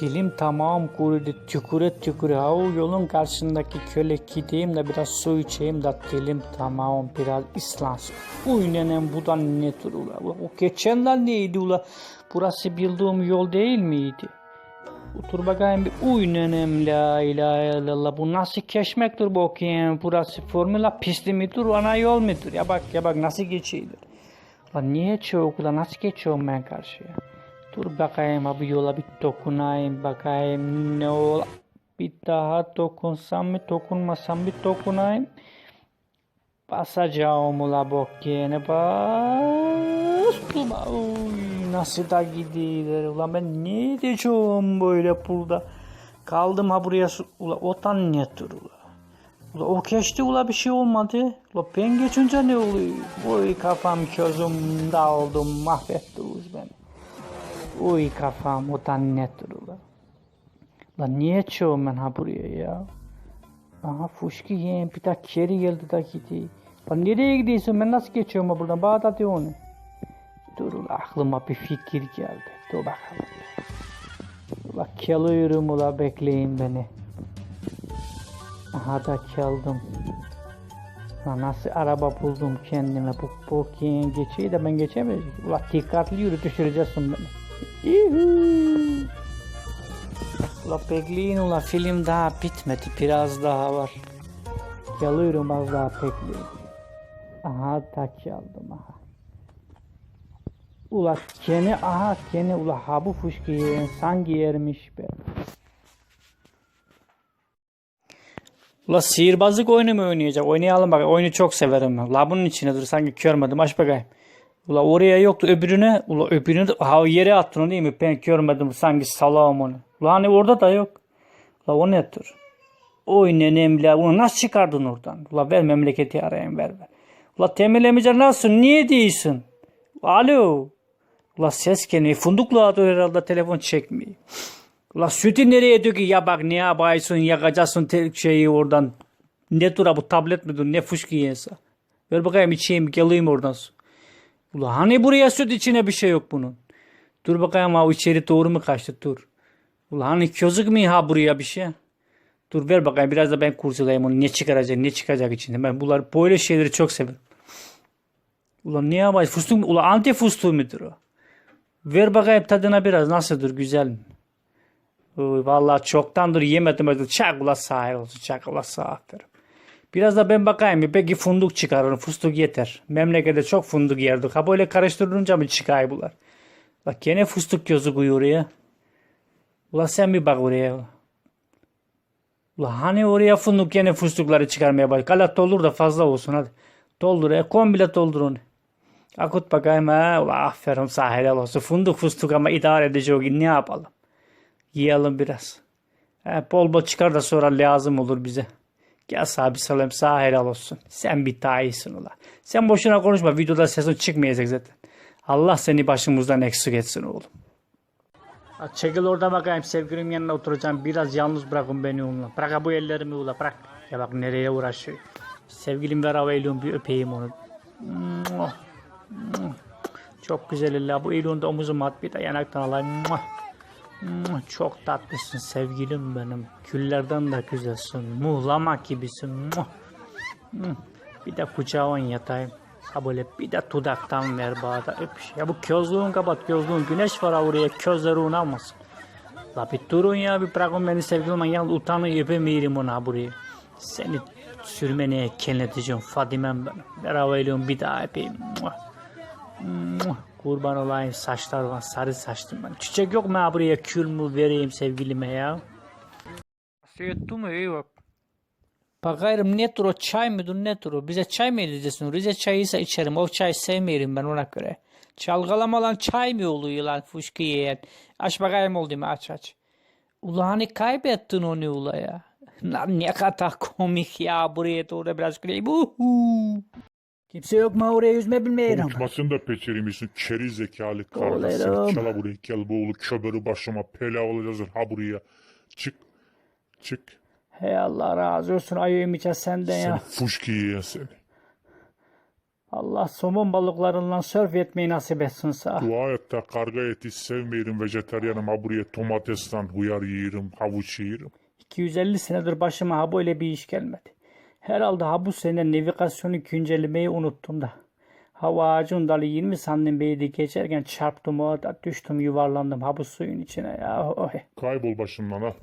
Dilim tamam kurudu tüküre tüküre. O yolun karşısındaki köle gideyim de biraz su içeyim de dilim tamam biraz ıslansın. Uy nenem bu da ne ula? O geçenler neydi ula? Burası bildiğim yol değil miydi? Otur bakayım bir uy nenem la ilahe illallah. Bu nasıl keşmektir bakayım? Burası formula pisti midir? Ana yol mudur? Ya bak ya bak nasıl geçiyordur. Lan niye çok ulan nasıl geçiyorum ben karşıya? Dur bakayım abi yola bir dokunayım bakayım ne ol. Bir daha dokunsam mı dokunmasam bir dokunayım. Basacağım ula bok yine bas. Uy, nasıl da gidiyor ulan ben ne edeceğim böyle burada. Kaldım ha buraya ula otan ne tür ula. Ula o geçti ula bir şey olmadı. Ula ben geçince ne oluyor? Oy kafam közüm dağıldım mahvettiniz beni. Uy kafam otan ne tür ula. Lan niye çıkıyorum ben ha buraya ya? Aha fuşki yeğen bir daha geri geldi da gitti. Lan nereye gidiyorsun ben nasıl geçiyorum ha buradan? Bana da de onu. Dur aklıma bir fikir geldi. Dur bakalım. Ula geliyorum ula bekleyin beni. Aha da geldim. Lan nasıl araba buldum kendime. Bu yeğen geçiyor da ben geçemeyeceğim. Ula dikkatli yürü düşüreceksin beni. Yuhuu. Ula bekleyin ula film daha bitmedi biraz daha var. Geliyorum az daha bekleyin. Aha taç aldım aha. Ula kene aha kene ula ha bu fuşkiyi insan giyermiş be. Ula sihirbazlık oyunu mu oynayacak? Oynayalım bak. Oyunu çok severim. La bunun içine dur sanki görmedim. Aç bakayım. Ula oraya yoktu öbürüne. Ula öbürünü de ha yere attın değil mi? Ben görmedim sanki salağım onu. Ula hani orada da yok. Ula o nedir? Oy nenem la onu nasıl çıkardın oradan? Ula ver memleketi arayayım ver ver. Ula temizlemeyecek nasıl? Niye değilsin? Alo. Ula ses geliyor. Fundukla adı herhalde telefon çekmiyor. Ula sütü nereye döküyor? Ya bak ne yapaysın yakacaksın şeyi oradan. Ne dura bu tablet midir ne fışkı yiyese. Ver bakayım içeyim geleyim oradan su. Ula hani buraya süt içine bir şey yok bunun. Dur bakayım o içeri doğru mu kaçtı dur. Ula hani közük mü ha buraya bir şey? Dur ver bakayım biraz da ben kurcalayayım onu ne çıkaracak ne çıkacak içinde. Ben bunlar böyle şeyleri çok severim. Ulan ne yapayım fıstık mı? Ulan anti fıstığı mıdır o? Ver bakayım tadına biraz nasıldır güzel mi? Oy, vallahi çoktandır yemedim. öyle. Çak ula sahil olsun. Çak ula sahil. Biraz da ben bakayım. bir Belki funduk çıkarırım. Fıstık yeter. Memlekette çok funduk yerdik. Ha böyle karıştırınca mı çıkay bunlar? Bak gene fıstık gözü koyuyor oraya. Ula sen bir bak oraya. Ula hani oraya funduk gene fıstıkları çıkarmaya bak. Galat doldur da fazla olsun hadi. Doldur ya. Komple doldur onu. Akut bakayım ha. Ula aferin sahil olsun. Funduk fıstık ama idare edecek. Ne yapalım? Yiyelim biraz. He, bol bol çıkar da sonra lazım olur bize. Gel sahibi salam sağ helal olsun. Sen bir daha iyisin ula. Sen boşuna konuşma. Videoda sesin çıkmayacak zaten. Allah seni başımızdan eksik etsin oğlum. Çekil orada bakayım sevgilim yanına oturacağım. Biraz yalnız bırakın beni onunla. Bırak bu ellerimi ula bırak. Ya bak nereye uğraşıyor. Sevgilim ver hava Eylül'ün bir öpeyim onu. Çok güzel illa. Bu Eylül'ün de omuzuma at bir de yanaktan alayım. Çok tatlısın sevgilim benim. Küllerden de güzelsin. Muhlama gibisin. Bir de kucağın yatayım. Ha böyle bir de dudaktan ver bana öpüş. Ya bu közlüğün kapat gözlüğün. Güneş var oraya közlerin almasın. La bir durun ya bir bırakın beni sevgilim. Yalnız utanı öpemiyorum ona buraya. Seni sürmeneye kenleteceğim Fadime'm benim. Beraber bir daha öpeyim. Muah. Muah, Kurban olayım saçlar var sarı saçtım ben. Çiçek yok mu ha buraya kül mü vereyim sevgilime ya? Seyrettin mi iyi bak. Bakayım nedir o çay mıdır nedir o? Bize çay mı edeceksin? Rize çayıysa içerim. O çay sevmiyorum ben ona göre. Çalgalama olan çay mı oluyor lan fuşku yiyen? Aç bakayım oldu mu aç aç. Ula hani kaybettin onu ula ya. Lan ne kadar komik ya buraya doğru biraz güleyim. Uhu. Kimse yok mu oraya yüzme bilmeyen ama. Konuşmasını da peçerimisin keri zekalı karga Olayım. seni çala buraya gel bu oğlu köbürü başıma pela olacaksın ha buraya çık çık Hey Allah razı olsun ayığım içe senden seni ya. fuşki yiyen seni Allah somon balıklarından sörf etmeyi nasip etsin sağ. Dua et de karga eti sevmeyirim vejetaryenim. Ha buraya domatesten hıyar yiyirim, havuç yiyirim. 250 senedir başıma ha böyle bir iş gelmedi. Herhalde ha bu sene navigasyonu güncellemeyi unuttum da. Hava ağacın dalı 20 santim beydi geçerken çarptım orada düştüm yuvarlandım ha bu suyun içine ya. Oy. Kaybol başımdan ha.